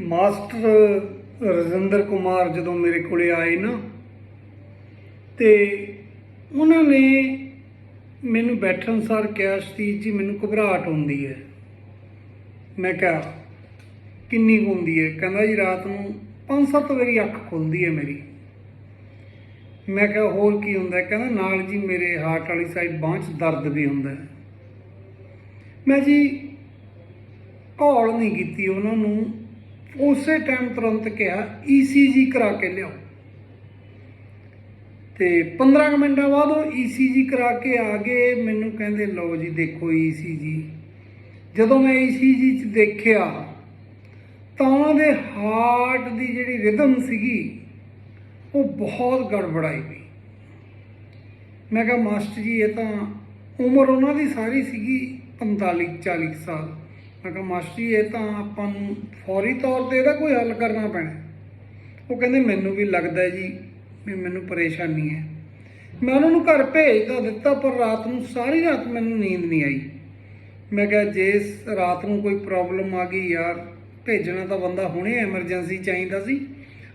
Master Rajinder Kumar ਜਦੋਂ ਮੇਰੇ ਕੋਲੇ ਆਏ ਨਾ, ਤੇ ਉਹਨਾਂ ਨੇ ਮੈਨੂੰ ਬੈਠਣ ਸਾਰ ਕਿਹਾ, ਸਤੀਸ਼ ਜੀ, ਮੈਨੂੰ ਘਬਰਾਹਟ ਹੁੰਦੀ ਹੈ। ਮੈਂ ਕਿਹਾ, ਕਿੰਨੀ ਕੁ ਹੁੰਦੀ ਹੈ? ਕਹਿੰਦਾ, ਜੀ, ਰਾਤ ਨੂੰ ਪੰਜ ਸੱਤ ਵਾਰੀ ਅੱਖ ਖੁੱਲਦੀ ਹੈ ਮੇਰੀ। ਮੈਂ ਕਿਹਾ, ਹੋਰ ਕੀ ਹੁੰਦਾ? ਕਹਿੰਦਾ, ਨਾਲ ਜੀ, ਮੇਰੇ ਹਾਰਟ ਵਾਲੀ ਸਾਈਡ ਬਾਂਹ 'ਚ ਦਰਦ ਵੀ ਹੁੰਦਾ ਮੈਂ ਜੀ, ਘੋਲ ਨਹੀਂ ਕੀਤੀ ਉਹਨਾਂ ਨੂੰ। ਉਸੇ ਟਾਈਮ ਤੁਰੰਤ ਕਿਹਾ ਈਸੀਜੀ ਕਰਾ ਕੇ ਲਿਆਓ। ਤੇ 15 ਕੁ ਮਿੰਟਾਂ ਬਾਅਦ ਉਹ ਈਸੀਜੀ ਕਰਾ ਕੇ ਆ ਗਏ। ਮੈਨੂੰ ਕਹਿੰਦੇ, ਲਓ ਜੀ, ਦੇਖੋ ਈਸੀਜੀ ਜਦੋਂ ਮੈਂ ਈਸੀਜੀ 'ਚ ਦੇਖਿਆ, ਤਾਂ ਉਹਨਾਂ ਦੇ ਹਾਰਟ ਦੀ ਜਿਹੜੀ ਰਿਦਮ ਸੀਗੀ, ਉਹ ਬਹੁਤ ਗੜਬੜਾਈ ਗਈ। ਮੈਂ ਕਿਹਾ, ਮਾਸਟਰ ਜੀ, ਇਹ ਤਾਂ ਉਮਰ ਉਹਨਾਂ ਦੀ ਸਾਰੀ ਸੀਗੀ 45 40 ਸਾਲ। ਮੈਂ ਕਿਹਾ ਮਾਸਟਰ ਜੀ ਇਹ ਤਾਂ ਆਪਾਂ ਨੂੰ ਫੌਰੀ ਤੌਰ ਤੇ ਇਹਦਾ ਕੋਈ ਹੱਲ ਕਰਨਾ ਪੈਣਾ। ਉਹ ਕਹਿੰਦੇ, ਮੈਨੂੰ ਵੀ ਲੱਗਦਾ ਜੀ ਵੀ ਮੈਨੂੰ ਪਰੇਸ਼ਾਨੀ ਹੈ। ਮੈਂ ਉਹਨਾਂ ਨੂੰ ਘਰ ਭੇਜ ਤਾਂ ਦਿੱਤਾ, ਪਰ ਰਾਤ ਨੂੰ ਸਾਰੀ ਰਾਤ ਮੈਨੂੰ ਨੀਂਦ ਨਹੀਂ ਆਈ। ਮੈਂ ਕਿਹਾ, ਜੇ ਰਾਤ ਨੂੰ ਕੋਈ ਪ੍ਰੋਬਲਮ ਆ ਗਈ ਯਾਰ, ਭੇਜਣਾ ਤਾਂ ਬੰਦਾ ਹੁਣੇ ਐਮਰਜੈਂਸੀ ਚਾਹੀਦਾ ਸੀ।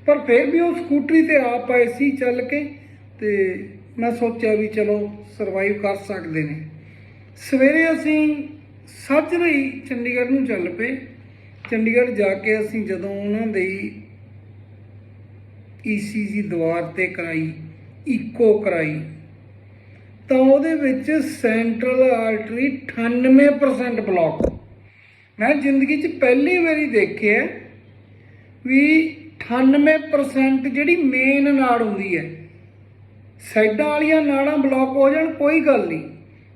ਪਰ ਫਿਰ ਵੀ ਉਹ ਸਕੂਟਰੀ ਤੇ ਆ ਪਏ ਸੀ ਚੱਲ ਕੇ ਤੇ ਮੈਂ ਸੋਚਿਆ ਵੀ ਚਲੋ ਸਰਵਾਈਵ ਕਰ ਸਕਦੇ ਨੇ। ਸਵੇਰੇ ਅਸੀਂ ਸੱਜਰੇ ਚੰਡੀਗੜ੍ਹ ਨੂੰ ਚੱਲ ਪਏ। ਚੰਡੀਗੜ੍ਹ ਜਾ ਕੇ ਅਸੀਂ ਜਦੋਂ ਉਹਨਾਂ ਦੀ ਈਸੀਜੀ ਦੁਆਰ ਤੇ ਕਰਾਈ ਇਕੋ ਕਰਾਈ, ਤਾਂ ਉਹਦੇ ਵਿੱਚ ਸੈਂਟਰਲ ਆਰਟਰੀ 98% ਬਲੌਕ ਮੈਂ ਜ਼ਿੰਦਗੀ 'ਚ ਪਹਿਲੀ ਵਾਰੀ ਦੇਖਿਆ ਵੀ 98% ਜਿਹੜੀ ਮੇਨ ਨਾੜ ਹੁੰਦੀ ਹੈ, ਸਾਈਡਾਂ ਵਾਲੀਆਂ ਨਾੜਾਂ ਬਲੌਕ ਹੋ ਜਾਣ, ਕੋਈ ਗੱਲ ਨਹੀਂ।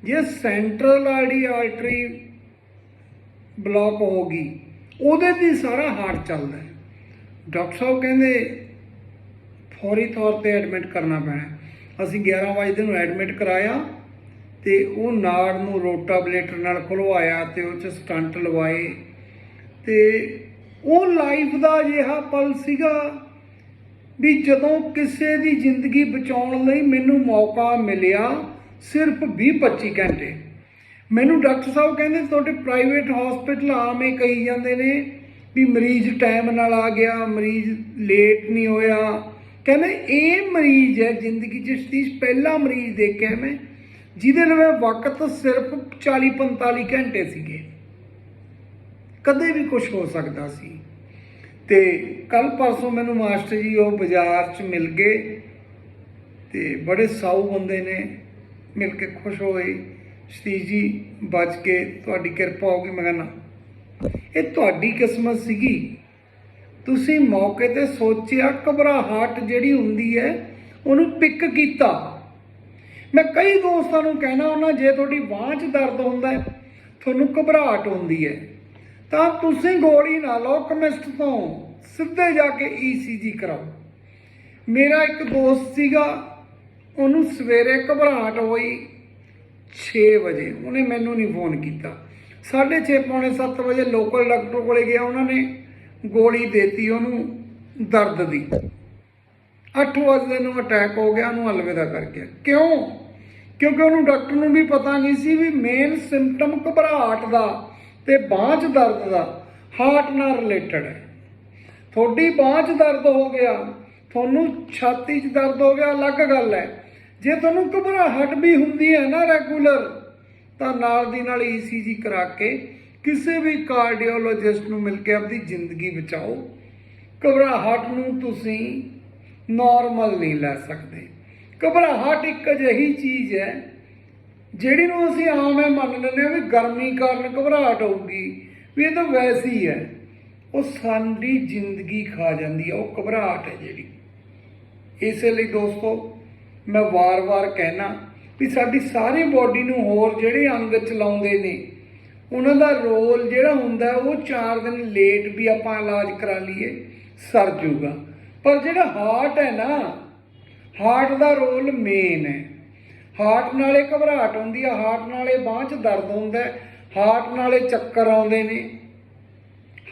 ਜੇ ਸੈਂਟਰਲ ਆਰਡੀ ਆਰਟਰੀ ਬਲੌਕ ਹੋ ਗਈ ਉਹਦੇ ਤੇ ਸਾਰਾ ਹਾਰਟ ਚੱਲਦਾ ਹੈ। ਡਾਕਟਰ ਸਾਹਿਬ ਕਹਿੰਦੇ ਫੌਰੀ ਤੌਰ ਤੇ ਐਡਮਿਟ ਕਰਨਾ ਪੈਣਾ ਅਸੀਂ 11 ਵਜੇ ਨੂੰ ਐਡਮਿਟ ਕਰਾਇਆ ਤੇ ਉਹ ਨਾੜ ਨੂੰ ਰੋਟਾਬਲੇਟਰ ਨਾਲ ਖੁਲਵਾਇਆ ਤੇ ਉਹ ਚ ਸਟੰਟ ਲਵਾਏ। ਤੇ ਉਹ ਲਾਈਫ ਦਾ ਅਜਿਹਾ ਪਲ ਸੀਗਾ ਵੀ ਜਦੋਂ ਕਿਸੇ ਦੀ ਜ਼ਿੰਦਗੀ ਬਚਾਉਣ ਲਈ ਮੈਨੂੰ ਮੌਕਾ ਮਿਲਿਆ ਸਿਰਫ 20-25 ਘੰਟੇ। ਮੈਨੂੰ ਡਾਕਟਰ ਸਾਹਿਬ ਕਹਿੰਦੇ ਤੁਹਾਡੇ ਪ੍ਰਾਈਵੇਟ ਹਸਪੀਟਲ ਆਵੇਂ ਕਹੀ ਜਾਂਦੇ ਨੇ ਵੀ ਮਰੀਜ਼ ਟਾਈਮ ਨਾਲ ਆ ਗਿਆ, ਮਰੀਜ਼ ਲੇਟ ਨਹੀਂ ਹੋਇਆ। ਕਹਿੰਦੇ ਇਹ ਮਰੀਜ਼ ਹੈ ਜ਼ਿੰਦਗੀ 'ਚ ਸਤੀਸ਼ ਪਹਿਲਾ ਮਰੀਜ਼ ਦੇਖਿਆ ਮੈਂ, ਜਿਹਦੇ ਲਈ ਵਕਤ ਸਿਰਫ 40-45 ਘੰਟੇ ਸੀਗੇ। ਕਦੇ ਵੀ ਕੁਝ ਹੋ ਸਕਦਾ ਸੀ। ਤੇ ਕੱਲ ਪਰਸੋਂ ਮੈਨੂੰ ਮਾਸਟਰ ਜੀ ਉਹ ਬਾਜ਼ਾਰ 'ਚ ਮਿਲ ਗਏ ਤੇ ਬੜੇ ਸਾਊ ਬੰਦੇ ਨੇ। ਮਿਲ ਕੇ ਖੁਸ਼ ਹੋਏ। ਸਤੀਸ਼ ਜੀ, ਬਚ ਕੇ ਤੁਹਾਡੀ ਕਿਰਪਾ ਹੋਗੀ ਮੈਂ ਕਹਿੰਦਾ, ਇਹ ਤੁਹਾਡੀ ਕਿਸਮਤ ਸੀਗੀ। ਤੁਸੀਂ ਮੌਕੇ ਤੇ ਸੋਚਿਆ ਘਬਰਾਹਟ ਜਿਹੜੀ ਹੁੰਦੀ ਹੈ, ਉਹਨੂੰ ਪਿਕ ਕੀਤਾ। ਮੈਂ ਕਈ ਦੋਸਤਾਂ ਨੂੰ ਕਹਿਣਾ, ਉਹਨਾਂ ਜੇ ਤੁਹਾਡੀ ਬਾਂਹ 'ਚ ਦਰਦ ਹੁੰਦਾ ਹੈ, ਤੁਹਾਨੂੰ ਘਬਰਾਹਟ ਹੁੰਦੀ ਹੈ। ਤਾਂ ਤੁਸੀਂ ਗੋਲੀ ਨਾ ਲਓ ਕੈਮਿਸਟ ਤੋਂ ਸਿੱਧੇ ਜਾ ਕੇ ਈਸੀਜੀ ਕਰਾਓ। ਮੇਰਾ ਇੱਕ ਦੋਸਤ ਸੀਗਾ ਉਹਨੂੰ ਸਵੇਰੇ ਘਬਰਾਹਟ ਹੋਈ 6 ਵਜੇ। ਉਹਨੇ ਮੈਨੂੰ ਨਹੀਂ ਫੋਨ ਕੀਤਾ। 6:30 ਪੌਣੇ 7 ਵਜੇ ਲੋਕਲ ਡਾਕਟਰ ਕੋਲੇ ਗਿਆ। ਉਹਨਾਂ ਨੇ ਗੋਲੀ ਦੇਤੀ, ਉਹਨੂੰ ਦਰਦ ਦੀ। 8 ਵਜੇ ਨੂੰ ਅਟੈਕ ਹੋ ਗਿਆ, ਉਹਨੂੰ ਅਲਵਿਦਾ ਕਰ ਗਿਆ। ਕਿਉਂ? ਕਿਉਂਕਿ ਉਹਨੂੰ ਡਾਕਟਰ ਨੂੰ ਵੀ ਪਤਾ ਨਹੀਂ ਸੀ ਵੀ ਮੇਨ ਸਿੰਪਟਮ ਘਬਰਾਹਟ ਦਾ ਤੇ ਬਾਂਹ 'ਚ ਦਰਦ ਦਾ ਹਾਰਟ ਨਾਲ ਰਿਲੇਟਡ ਹੈ। ਤੁਹਾਡੀ ਬਾਂਹ 'ਚ ਦਰਦ ਹੋ ਗਿਆ, ਤੁਹਾਨੂੰ ਛਾਤੀ 'ਚ ਦਰਦ ਹੋ ਗਿਆ, ਅਲੱਗ ਗੱਲ ਹੈ। ਜੇ ਤੁਹਾਨੂੰ ਘਬਰਾਹਟ ਵੀ ਹੁੰਦੀ ਹੈ ਨਾ ਰੈਗੂਲਰ, ਤਾਂ ਨਾਲ ਦੀ ਨਾਲ ਈਸੀਜੀ ਕਰਾ ਕੇ ਕਿਸੇ ਵੀ ਕਾਰਡੀਓਲੋਜਿਸਟ ਨੂੰ ਮਿਲ ਕੇ ਆਪਣੀ ਜ਼ਿੰਦਗੀ ਬਚਾਓ। ਘਬਰਾਹਟ ਨੂੰ ਤੁਸੀਂ ਨਾਰਮਲ ਨਹੀਂ ਲੈ ਸਕਦੇ। ਘਬਰਾਹਟ ਇੱਕ ਅਜਿਹੀ ਚੀਜ਼ ਹੈ, ਜਿਹੜੀ ਨੂੰ ਅਸੀਂ ਆਮ ਹੀ ਮੰਨ ਲੈਂਦੇ ਹਾਂ ਵੀ ਗਰਮੀ ਕਾਰਨ ਘਬਰਾਹਟ ਹੋਊਗੀ, ਵੀ ਇਹ ਤਾਂ ਵੈਸੀ ਹੈ। ਉਹ ਸਾਡੀ ਜ਼ਿੰਦਗੀ ਖਾ ਜਾਂਦੀ ਹੈ, ਉਹ ਘਬਰਾਹਟ ਹੈ ਜਿਹੜੀ। ਇਸੇ ਲਈ ਦੋਸਤੋ ਮੈਂ ਵਾਰ-ਵਾਰ ਕਹਿਣਾ ਵੀ ਸਾਡੀ ਸਾਰੀ ਬਾਡੀ ਨੂੰ ਹੋਰ ਜਿਹੜੇ ਅੰਗ ਚਲਾਉਂਦੇ ਨੇ, ਉਹਨਾਂ ਦਾ ਰੋਲ ਜਿਹੜਾ ਹੁੰਦਾ ਉਹ 4 ਦਿਨ ਲੇਟ ਵੀ ਆਪਾਂ ਇਲਾਜ ਕਰਾ ਲਈਏ, ਸਰ ਜੂਗਾ। ਪਰ ਜਿਹੜਾ ਹਾਰਟ ਹੈ ਨਾ ਹਾਰਟ ਦਾ ਰੋਲ ਮੇਨ ਹੈ। ਹਾਰਟ ਨਾਲੇ ਘਬਰਾਹਟ ਹੁੰਦੀ ਹੈ ਹਾਰਟ ਨਾਲੇ ਬਾਂਹ 'ਚ ਦਰਦ ਹੁੰਦਾ ਹਾਰਟ ਨਾਲੇ ਚੱਕਰ ਆਉਂਦੇ ਨੇ।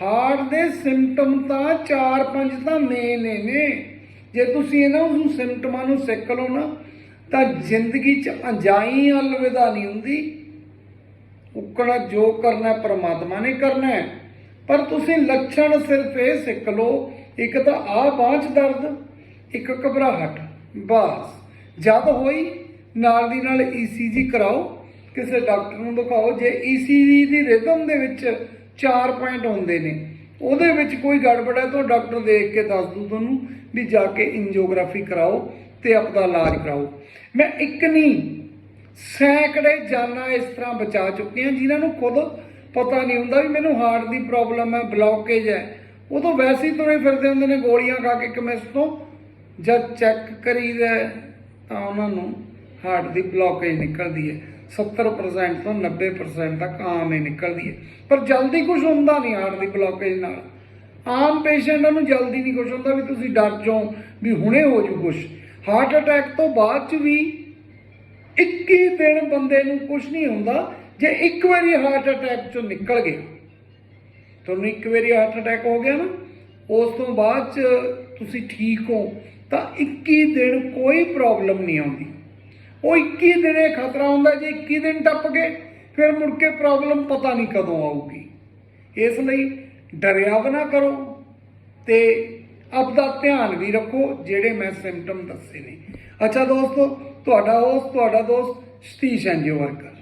ਹਾਰਟ ਦੇ ਸਿੰਪਟਮ ਤਾਂ 4-5 ਤਾਂ ਮੇਨ ਨੇ। ਜੇ ਤੁਸੀਂ ਇਹਨਾਂ ਨੂੰ ਸਿੰਪਟਮਾਂ ਨੂੰ ਸਿੱਖ ਲਓ ਨਾ, ਤਾਂ ਜ਼ਿੰਦਗੀ 'ਚ ਅਜਾਈ ਅਲਵਿਦਾ ਨਹੀਂ ਹੁੰਦੀ। ਉਕਣਾ ਜੋ ਕਰਨਾ ਪਰਮਾਤਮਾ ਨੇ ਕਰਨਾ ਹੈ। ਪਰ ਤੁਸੀਂ ਲੱਛਣ ਸਿਰਫ ਇਹ ਸਿੱਖ ਲਓ, ਇੱਕ ਤਾਂ ਆ ਬਾਂਹ 'ਚ ਦਰਦ, ਇੱਕ ਘਬਰਾਹਟ, ਬਸ। ਜਦ ਹੋਈ, ਨਾਲ ਦੀ ਨਾਲ ECG ਕਰਾਓ, ਕਿਸੇ ਡਾਕਟਰ ਨੂੰ ਦਿਖਾਓ, ਜੇ ECG ਦੀ ਰਿਦਮ ਦੇ ਵਿੱਚ 4 ਪੁਆਇੰਟ ਹੁੰਦੇ ਨੇ ਉਹਦੇ ਵਿੱਚ ਕੋਈ ਗੜਬੜ ਹੈ ਤਾਂ ਡਾਕਟਰ ਦੇਖ ਕੇ ਦੱਸ ਦੂ ਤੁਹਾਨੂੰ ਵੀ ਜਾ ਕੇ ਇੰਜੀਓਗ੍ਰਾਫੀ ਕਰਾਓ ਤੇ ਆਪਦਾ ਇਲਾਜ ਕਰਾਓ। ਮੈਂ ਇੱਕ ਨਹੀਂ, ਸੈਂਕੜੇ ਜਾਨਾਂ ਇਸ ਤਰ੍ਹਾਂ ਬਚਾ ਚੁੱਕੇ ਹਾਂ ਜਿਨ੍ਹਾਂ ਨੂੰ ਖੁਦ ਪਤਾ ਨਹੀਂ ਹੁੰਦਾ ਵੀ ਮੈਨੂੰ ਹਾਰਟ ਦੀ ਪ੍ਰੋਬਲਮ ਹੈ ਬਲੌਕੇਜ ਹੈ। ਉਦੋਂ ਵੈਸੇ ਹੀ ਤੁਰੇ ਫਿਰਦੇ ਹੁੰਦੇ ਨੇ, ਗੋਲੀਆਂ ਖਾ ਕੇ ਕਮਿਸ ਤੋਂ ਜਦ ਚੈੱਕ ਕਰੀਦਾ ਤਾਂ ਉਹਨਾਂ ਨੂੰ ਹਾਰਟ ਦੀ ਬਲੌਕੇਜ ਨਿਕਲਦੀ ਹੈ। 70% ਤੋਂ 90% ਤੱਕ ਆਮ ਹੀ ਨਿਕਲਦੀ ਹੈ। ਪਰ ਜਲਦੀ ਕੁਝ ਹੁੰਦਾ ਨਹੀਂ ਹਾਰਟ ਦੀ ਬਲੌਕੇਜ ਨਾਲ। ਆਮ ਪੇਸ਼ੈਂਟਾਂ ਨੂੰ ਜਲਦੀ ਨਹੀਂ ਕੁਝ ਹੁੰਦਾ ਵੀ ਤੁਸੀਂ ਡਰ ਜਾਓ, ਵੀ ਹੁਣੇ ਹੋ ਜੂ ਕੁਝ ਹਾਰਟ ਅਟੈਕ ਤੋਂ ਬਾਅਦ ਚ ਵੀ 21 ਦਿਨ ਬੰਦੇ ਨੂੰ ਕੁਝ ਨਹੀਂ ਹੁੰਦਾ ਜੇ ਇੱਕ ਵਾਰੀ ਹਾਰਟ ਅਟੈਕ ਚੋਂ ਨਿਕਲ ਗਿਆ। ਤੁਹਾਨੂੰ ਇੱਕ ਵਾਰੀ ਹਾਰਟ ਅਟੈਕ ਹੋ ਗਿਆ ਨਾ, ਉਸ ਤੋਂ ਬਾਅਦ ਚ ਤੁਸੀਂ ਠੀਕ ਹੋ ਤਾਂ 21 ਦਿਨ ਕੋਈ ਪ੍ਰੋਬਲਮ ਨਹੀਂ ਆਉਂਦੀ। ਉਹ 21 ਦਿਨ ਇਹ ਖਤਰਾ ਹੁੰਦਾ, ਜੇ 21 ਦਿਨ ਟੱਪ ਗਏ, ਫਿਰ ਮੁੜ ਕੇ ਪ੍ਰੋਬਲਮ ਪਤਾ ਨਹੀਂ ਕਦੋਂ ਆਊਗੀ। ਇਸ ਲਈ ਡਰਿਆ ਵੀ ਕਰੋ ਤੇ ਆਪਦਾ ਧਿਆਨ ਵੀ ਰੱਖੋ, ਜਿਹੜੇ ਮੈਂ ਸਿੰਪਟਮ ਦੱਸੇ ਨੇ। ਅੱਛਾ ਦੋਸਤੋ, ਤੁਹਾਡਾ ਹੋਸਟ ਤੁਹਾਡਾ ਦੋਸਤ ਸਤੀਸ਼ ਐਨਜੀਓ ਵਰਕਰ